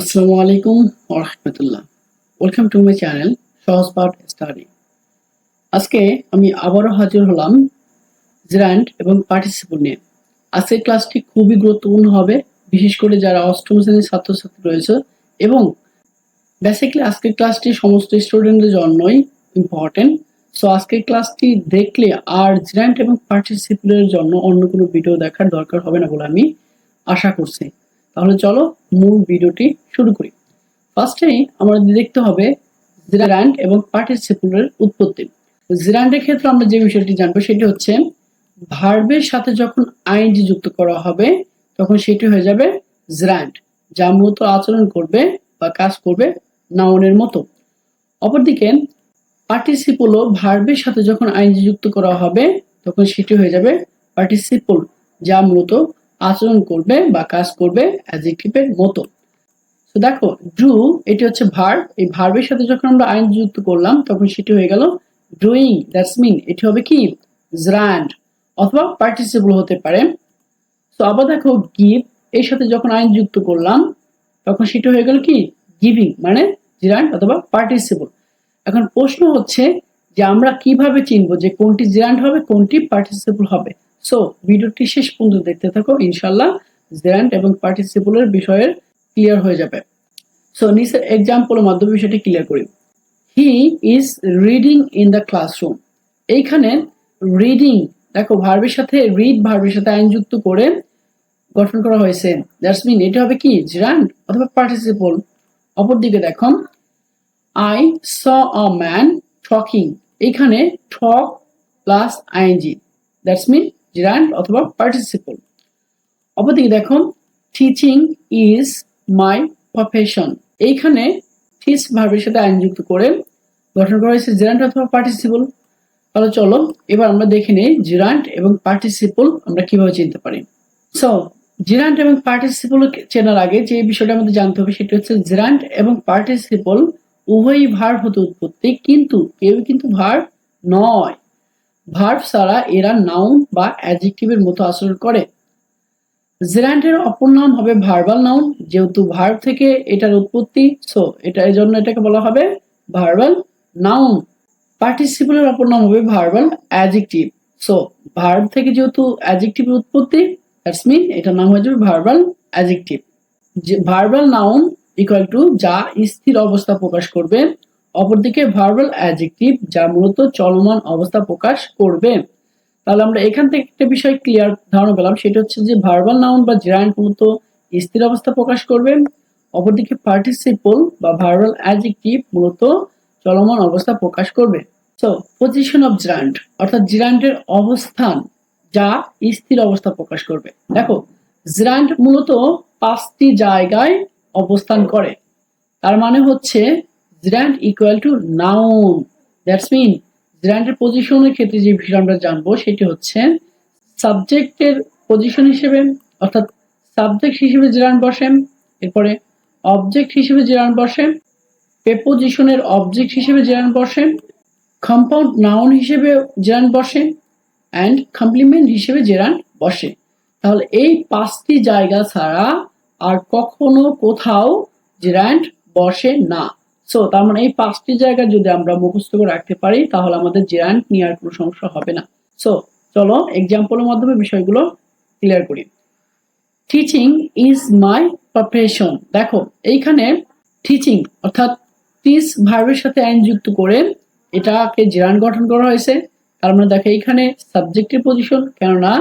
আসসালামু আলাইকুম রহমতুল্লাহ। Welcome to my channel Sahaj Path study আজকে আমি আবারও হাজির হলাম জিরান্ট এবং পার্টিসিপল নিয়ে। আজকের ক্লাসটি খুবই গুরুত্বপূর্ণ হবে, বিশেষ করে যারা অষ্টম শ্রেণির ছাত্রছাত্রী রয়েছে এবং বেসিক্যালি আজকের ক্লাসটি সমস্ত স্টুডেন্টদের জন্যই ইম্পর্টেন্ট সো আজকের ক্লাসটি দেখলে আর জিরান্ট এবং পার্টিসিপলের জন্য অন্য কোনো ভিডিও দেখার দরকার হবে না বলে আমি আশা করছি। তাহলে চলো মূল ভিডিওটি শুরু করি। ফার্স্টেই আমাদের দেখতে হবে জিরান্ড এবং পার্টিসিপলের উৎপত্তি। জিরান্ডের ক্ষেত্রে আমরা যে বিষয়টি জানব সেটি হচ্ছে ভার্বের সাথে যখন আইনজি যুক্ত করা হবে, তখন সেটি হয়ে যাবে জিরান্ড যা মূলত আচরণ করবে বা কাজ করবে নাউনের মতো। অপরদিকে পার্টিসিপলও ভার্বের সাথে যখন আইনজি যুক্ত করা হবে, তখন সেটি হয়ে যাবে পার্টিসিপল যা মূলত আচরণ করবে বা কাজ করবে অ্যাডজেক্টিভের মতো তো দেখো ড্রু এটি হচ্ছে ভার্ব এই ভার্বের সাথে যখন আমরা আইন যুক্ত করলাম, তখন সেটি হয়ে গেল ডুইং দ্যাটস মিন এটি হবে কি? জ্রান্ড অথবা পার্টিসিপল হতে পারে। তো আবার দেখো গিভ এর সাথে যখন আইন যুক্ত করলাম, তখন সেটি হয়ে গেল কি? গিভিং মানে জিরান্ড অথবা পার্টিসিপল এখন প্রশ্ন হচ্ছে যে আমরা কীভাবে চিনবো যে কোনটি জিরান্ড হবে, কোনটি পার্টিসিপল হবে? সো ভিডিওটি শেষ পর্যন্ত দেখতে থাকো ইনশাল্লাহ জেরান্ট এবং পার্টিসিপলের বিষয়ের ক্লিয়ার হয়ে যাবে। সো নিচের এক্সাম্পলের মাধ্যমে বিষয়টি ক্লিয়ার করি। He is reading in the classroom এইখানে রিডিং দেখো ভার্বের সাথে রিড ভার্বের সাথে আইন যুক্ত করে গঠন করা হয়েছে। দ্যাটস মিন এটা হবে কি? জিরান্ট অথবা পার্টিসিপল অপরদিকে দেখো I saw a man talking এখানে talk plus ING that's mean gerund অথবা পার্টিসিপল অপরদিকে দেখো টিচিং ইজ মাই প্রফেশন এইখানে টিচ ভার্বের সাথে আইন যুক্ত করে গঠন করা হয়েছে জিরান্ট অথবা পার্টিসিপল তাহলে চলো, এবার আমরা দেখে নেই জিরান্ট এবং পার্টিসিপল আমরা কীভাবে চিনতে পারি। সো জিরান্ট এবং পার্টিসিপল চেনার আগে যে বিষয়টা আমাদের জানতে হবে সেটি হচ্ছে জিরান্ট এবং পার্টিসিপল উভয়ই ভার্ব হতে উৎপত্তি, কিন্তু কেউ কিন্তু ভার্ব নয়। ভার্ব ছাড়া এরা নাউন বা অ্যাডজেক্টিভের মতো আচরণ করে। জেরান্টের অপর নাম হবে ভার্বাল নাউন যেহেতু ভার্ব থেকে এটার উৎপত্তি সো এটা এই জন্য এটাকে বলা হবে ভার্বাল নাউন পার্টিসিপলের অপর নাম হবে ভার্বাল অ্যাডজেক্টিভ সো ভার্ব থেকে যেহেতু অ্যাডজেক্টিভের উৎপত্তি দ্যাটস মিন এটার নাম হয়ে যাবে ভার্বাল অ্যাডজেক্টিভ যে ভার্বাল নাউন ইকুয়াল টু যা স্থির অবস্থা প্রকাশ করবে অপরদিকে ভার্বাল অ্যাডজেক্টিভ যা মূলত চলমান অবস্থা প্রকাশ করবে। তাহলে আমরা এখান থেকে একটা বিষয় ক্লিয়ার ধারণা পেলাম, সেটা হচ্ছে যে ভার্বাল নাউন বা জেরান্ট মূলত স্থির অবস্থা প্রকাশ করবে। অপরদিকে পার্টিসিপল বা ভার্বাল অ্যাডজেক্টিভ মূলত চলমান অবস্থা প্রকাশ করবে। সো পজিশন অফ জিরান্ট অর্থাৎ জিরান্টের অবস্থান যা স্থির অবস্থা প্রকাশ করবে। দেখো জিরান্ট মূলত পাঁচটি জায়গায় অবস্থান করে। তার মানে হচ্ছে gerund equal to noun that's mean জিরান্টের পজিশনের ক্ষেত্রে যে বিষয় আমরা জানব, সেটি হচ্ছে সাবজেক্টের পজিশন হিসেবে, অর্থাৎ সাবজেক্ট হিসেবে জিরান বসে, এরপরে অবজেক্ট হিসেবে জিরান বসে প্রেপোজিশনের অবজেক্ট হিসেবে জিরান বসে কম্পাউন্ড নাউন হিসেবে জিরান বসে অ্যান্ড কমপ্লিমেন্ট হিসেবে জেরান বসে। তাহলে এই পাঁচটি জায়গা ছাড়া আর কখনো কোথাও জেরান্ট বসে না। সো তার মানে এই পাঁচটি জায়গা যদি আমরা মুখস্থ করে রাখতে পারি, তাহলে আমাদের জেরান্ট নেওয়ার কোনো সমস্যা হবে না। সো চলো এক্সাম্পলের মাধ্যমে বিষয়গুলো ক্লিয়ার করি। টিচিং ইজ মাই প্রফেশন দেখো, এইখানে টিচিং অর্থাৎ টিচ ভার্বের সাথে আইন যুক্ত করে এটাকে জেরান গঠন করা হয়েছে, তার মানে দেখো এইখানে সাবজেক্টের পজিশন কেননা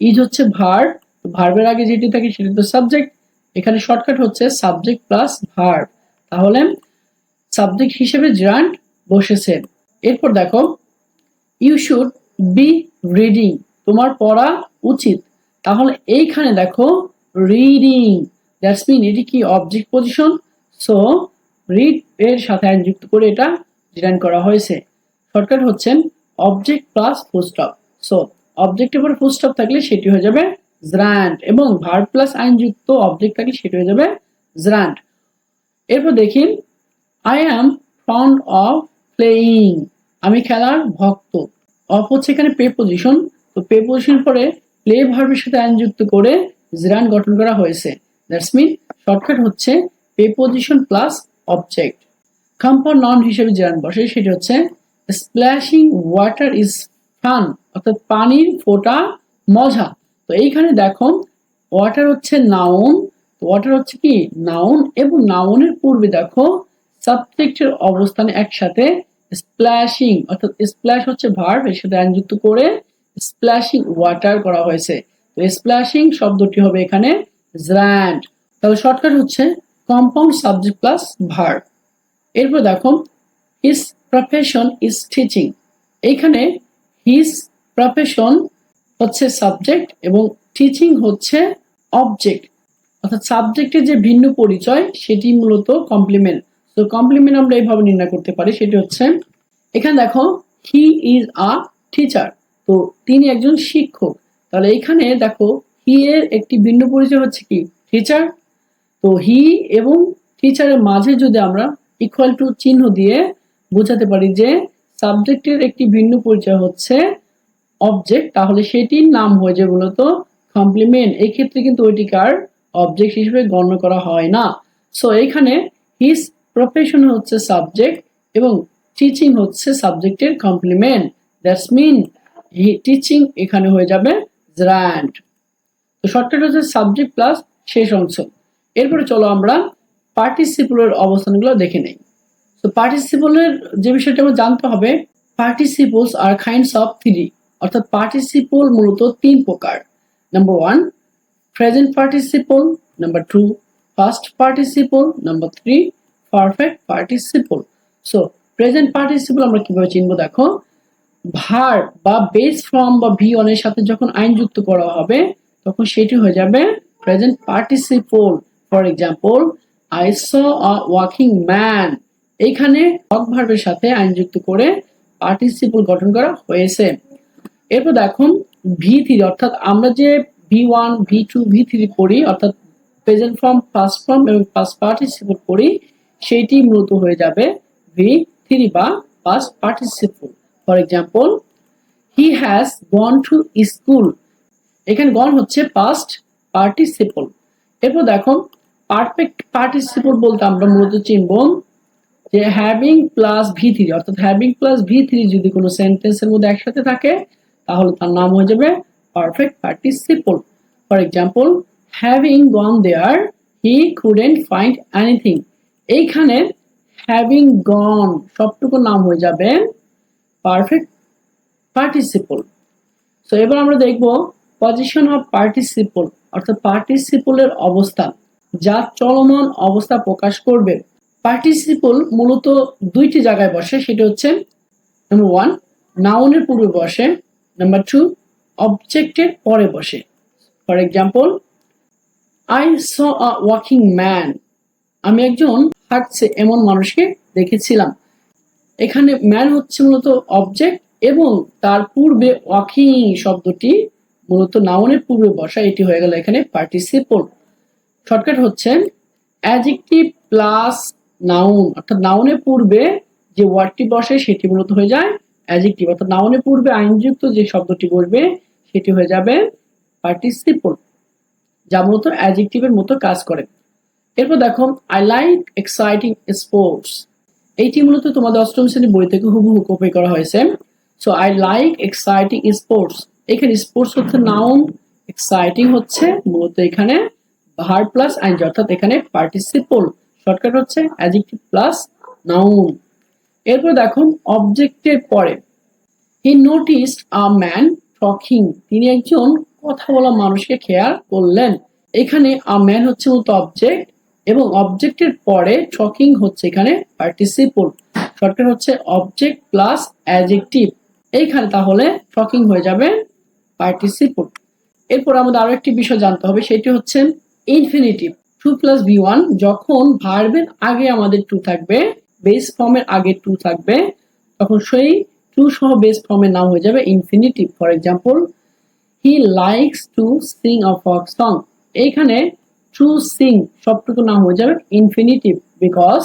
ইজ হচ্ছে ভার্ব ভার্বের আগে যেটি থাকে সেটি তো সাবজেক্ট এখানে শর্টকাট হচ্ছে সাবজেক্ট প্লাস ভার্ব তাহলে সাবজেক্ট হিসেবে জিরান্ট বসেছে। এরপর দেখো ইউ শুড বি রিডিং তোমার পড়া উচিত। তাহলে এইখানে দেখো রিডিং দ্যাটস মিন এটি কি অবজেক্ট পজিশন সো রিড এর সাথে যুক্ত করে এটা ডিজাইন করা হয়েছে। শর্টকাট হচ্ছেন অবজেক্ট প্লাস ফুলস্টপ সো অবজেক্টের পরে ফুলস্টপ থাকলে সেটি হয়ে যাবে জরান্ট এবং ভার্ব প্লাস আইনযুক্ত অবজেক্ট থাকলে সেটি হয়ে যাবে জরান্ট এরপর দেখি I am fond of playing আমি খেলার ভক্ত। অফ হচ্ছে এখানে পে পজিশন তো পে পজিশন পরে প্লে ভার্বের সাথে আইনযুক্ত করে জিরান গঠন করা হয়েছে। দ্যাটস মিন শর্টকাট হচ্ছে preposition plus object compound noun হিসেবে যে বসে, সেটি হচ্ছে স্প্ল্যাশিং ওয়াটার ইজ ফান অর্থাৎ পানির ফোঁটা মজা। তো এইখানে দেখো ওয়াটার হচ্ছে নাউন ওয়াটার হচ্ছে কি? নাউন এবং নাউনের পূর্বে দেখো সাবজেক্টের অবস্থানে একসাথে স্প্ল্যাশিং অর্থাৎ স্প্ল্যাশ হচ্ছে ভার্ব এর সাথে যুক্ত করে স্প্ল্যাশিং ওয়াটার করা হয়েছে। তো স্প্ল্যাশিং শব্দটি হবে এখানে জ্র্যান্ড তাহলে শর্টকাট হচ্ছে কম্পাউন্ড সাবজেক্ট প্লাস ভার্ব এরপর দেখো হিস প্রফেশন ইজ টিচিং এইখানে হিস প্রফেশন হচ্ছে সাবজেক্ট এবং টিচিং হচ্ছে অবজেক্ট অর্থাৎ সাবজেক্টের যে ভিন্ন পরিচয়, সেটি মূলত কমপ্লিমেন্ট তো কমপ্লিমেন্ট আমরা এইভাবে নির্ণয় করতে পারি, সেটি হচ্ছে, এখানে দেখো হি ইজ আ টিচার তো তিনি একজন শিক্ষক। তাহলে এখানে দেখো হি এর একটি ভিন্ন পরিচয় হচ্ছে কি? টিচার তো হি এবং টিচারের মাঝে যদি আমরা ইকুয়াল টু চিহ্ন দিয়ে বোঝাতে পারি যে সাবজেক্টের একটি ভিন্ন পরিচয় হচ্ছে অবজেক্ট তাহলে সেটির নাম হয়ে যায় মূলত কমপ্লিমেন্ট এই ক্ষেত্রে কিন্তু ওইটিকার অবজেক্ট হিসেবে গণ্য করা হয় না। সো এখানে হিস প্রফেশন হচ্ছে সাবজেক্ট এবং টিচিং হচ্ছে সাবজেক্টের কমপ্লিমেন্ট দ্যাটস মিন টিচিং এখানে হয়ে যাবে গ্র্যান্ড তো শর্টকাট হচ্ছে সাবজেক্ট প্লাস শেষ অংশ। এরপরে চলো আমরা পার্টিসিপলের অবস্থানগুলো দেখে নেই। তো পার্টিসিপলের যে বিষয়টা আমরা জানতে হবে participles are kinds of three অর্থাৎ পার্টিসিপল মূলত তিন প্রকার। Number one present participle number two first participle number three perfect participle so present participle আমরা কীভাবে চিনবো দেখো? ভার বা বেস ফর্ম বা ভি এর সাথে যখন আইন যুক্ত করা হবে, তখন সেটি হয়ে যাবে present participle for example I saw walking man এইখানে হক ভার্বের সাথে আইন যুক্ত করে পার্টিসিপল গঠন করা হয়েছে। এরপর দেখুন ভি থ্রি অর্থাৎ আমরা যে V one V two V three পড়ি অর্থাৎ প্রেজেন্ট ফর্ম পাস্ট ফর্ম এবং পাস্ট পার্টিসিপল পড়ি সেইটি মূলত হয়ে যাবে ভি থ্রি বা past participle for example he has gone to school এখানে গন হচ্ছে পাস্ট পার্টিসিপল এরপর দেখো পারফেক্ট পার্টিসিপল বলতে আমরা মূলত চিনব যে হ্যাভিং প্লাস ভি থ্রি অর্থাৎ হ্যাভিং প্লাস ভি থ্রি যদি কোনো সেন্টেন্সের মধ্যে একসাথে থাকে, তাহলে তার নাম হয়ে যাবে perfect participle for example having gone there he couldn't find anything এইখানে হ্যাভিং গন সবটুকু নাম হয়ে যাবে পারফেক্ট পার্টিসিপল তো এবার আমরা দেখব পজিশন অফ পার্টিসিপল অর্থাৎ পার্টিসিপলের অবস্থা, যা চলমান অবস্থা প্রকাশ করবে। পার্টিসিপল মূলত দুইটি জায়গায় বসে, সেটা হচ্ছে নাম্বার ওয়ান নাউনের পূর্বে বসে নাম্বার টু অবজেক্টের পরে বসে। For example I saw walking man আমি একজন হাঁটছে এমন মানুষকে দেখেছিলাম। এখানে ম্যান হচ্ছে মূলত অবজেক্ট এবং তার পূর্বে ওয়াকিং শব্দটি মূলত নাউনের পূর্বে বসা, এটি হয়ে গেল এখানে পার্টিসিপল শর্টকাট হচ্ছে অ্যাজেক্টিভ প্লাস নাউন অর্থাৎ নাউনের পূর্বে যে ওয়ার্ডটি বসে, সেটি মূলত হয়ে যায় অ্যাজেক্টিভ অর্থাৎ নাউনের পূর্বে আইনযুক্ত যে শব্দটি বসবে, সেটি হয়ে যাবে পার্টিসিপল যা মূলত অ্যাজেক্টিভের মতো কাজ করে। এরপর দেখো আই লাইক এক্সাইটিং স্পোর্টস এইটি মূলত তোমাদের অষ্টম শ্রেণির বই থেকে হুবহু কপি করা হয়েছে। So I like exciting sports এখানে স্পোর্টস হচ্ছে নাউন এক্সাইটিং হচ্ছে মূলত এখানে ভার প্লাস আইন অর্থাৎ এখানে পার্টিসিপল শর্টকাট হচ্ছে অ্যাডজেক্টিভ প্লাস নাউন এরপর দেখুন অবজেক্টের পরে he noticed a man talking তিনি একজন কথা বলা মানুষকে খেয়াল করলেন। এখানে আ ম্যান হচ্ছে মূলত অবজেক্ট এবং অবজেক্টের পরে টকিং হচ্ছে এখানে পার্টিসিপল শর্টকাট হচ্ছে অবজেক্ট প্লাস অ্যাডজেক্টিভ এইখানে তাহলে টকিং হয়ে যাবে পার্টিসিপল এরপর আমাদের আরও একটি বিষয় জানতে হবে, সেটি হচ্ছে infinitive to plus V one যখন ভার্বের আগে আমাদের টু থাকবে বেস ফর্মের আগে টু থাকবে, তখন সেই টু সহ বেস ফর্মের নাম হয়ে যাবে infinitive for example he likes to sing a folk song এইখানে টু সিং সবটুকু নাম হয়ে যাবে ইনফিনিটিভ বিকজ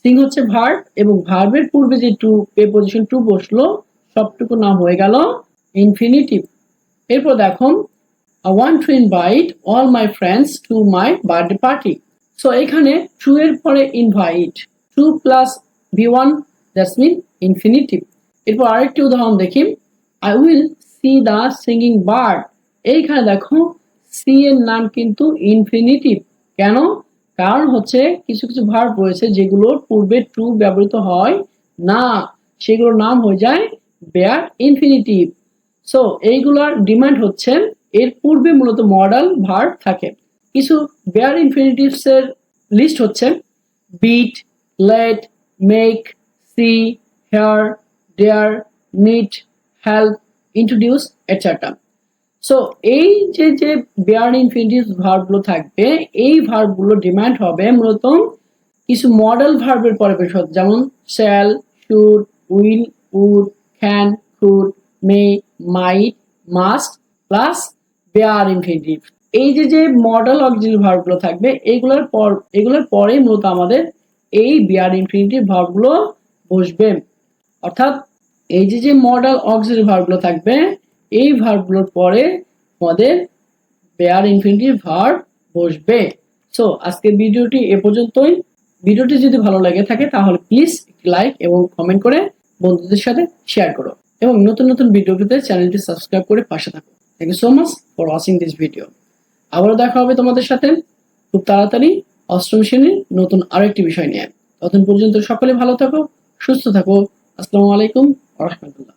সিং হচ্ছে ভার্ব এবং ভার্বের পূর্বে যে টু পজিশন টু বসল, সবটুকু নাম হয়ে গেল ইনফিনিটিভ এরপর দেখো I want to invite all my friends to my birthday party. So এখানে ট্রু এর পরে invite to plus V one that's mean infinitive এরপর আরেকটি উদাহরণ দেখি। I will see the singing bird এইখানে দেখো সি এর নাম কিন্তু ইনফিনিটিভ কেন? কারণ হচ্ছে কিছু কিছু ভার্ব রয়েছে যেগুলোর পূর্বে ট্রু ব্যবহৃত হয় না। সেগুলোর নাম হয়ে যায় বেয়ার ইনফিনিটিভ সো এইগুলার ডিমান্ড হচ্ছে এর পূর্বে মূলত মডাল ভার্ব থাকে। কিছু বেয়ার ইনফিনিটিভস এর লিস্ট হচ্ছে। Bid let make see hear dare need help introduce etcetera so এই যে যে বেয়ার ইনফিনিটিভ ভার্বগুলো থাকবে, এই ভার্বগুলো ডিমান্ড হবে মূলত কিছু মডেল ভার্বের পরে পেশ হতে যেমন shall should will would can could may might must plus bare infinitive এই যে যে মডেল অক্সিলারি ভার্বগুলো থাকবে এইগুলোর পর, এগুলোর পরেই মূলত আমাদের এই বিয়ার ইনফিনিটিভ ভার্বগুলো বসবে। অর্থাৎ এই যে যে মডেল অক্সিলারি ভার্বগুলো থাকবে এই ভার্বগুলোর পরে আমাদের বেয়ার ইনফিনিটিভ ভার্ব বসবে। সো আজকের ভিডিওটি এ পর্যন্তই। ভিডিওটি যদি ভালো লাগে থাকে, তাহলে প্লিজ লাইক এবং কমেন্ট করে বন্ধুদের সাথে শেয়ার করো। এবং নতুন নতুন ভিডিও পেতে চ্যানেলটি সাবস্ক্রাইব করে পাশে থাকো। Thank you so much for watching this video আবারও দেখা হবে তোমাদের সাথে খুব তাড়াতাড়ি অষ্টম শ্রেণির নতুন আরও একটি বিষয় নিয়ে। ততক্ষণ পর্যন্ত সকলে ভালো থাকো, সুস্থ থাকো। আসসালামু আলাইকুম রহমতুল্লাহ।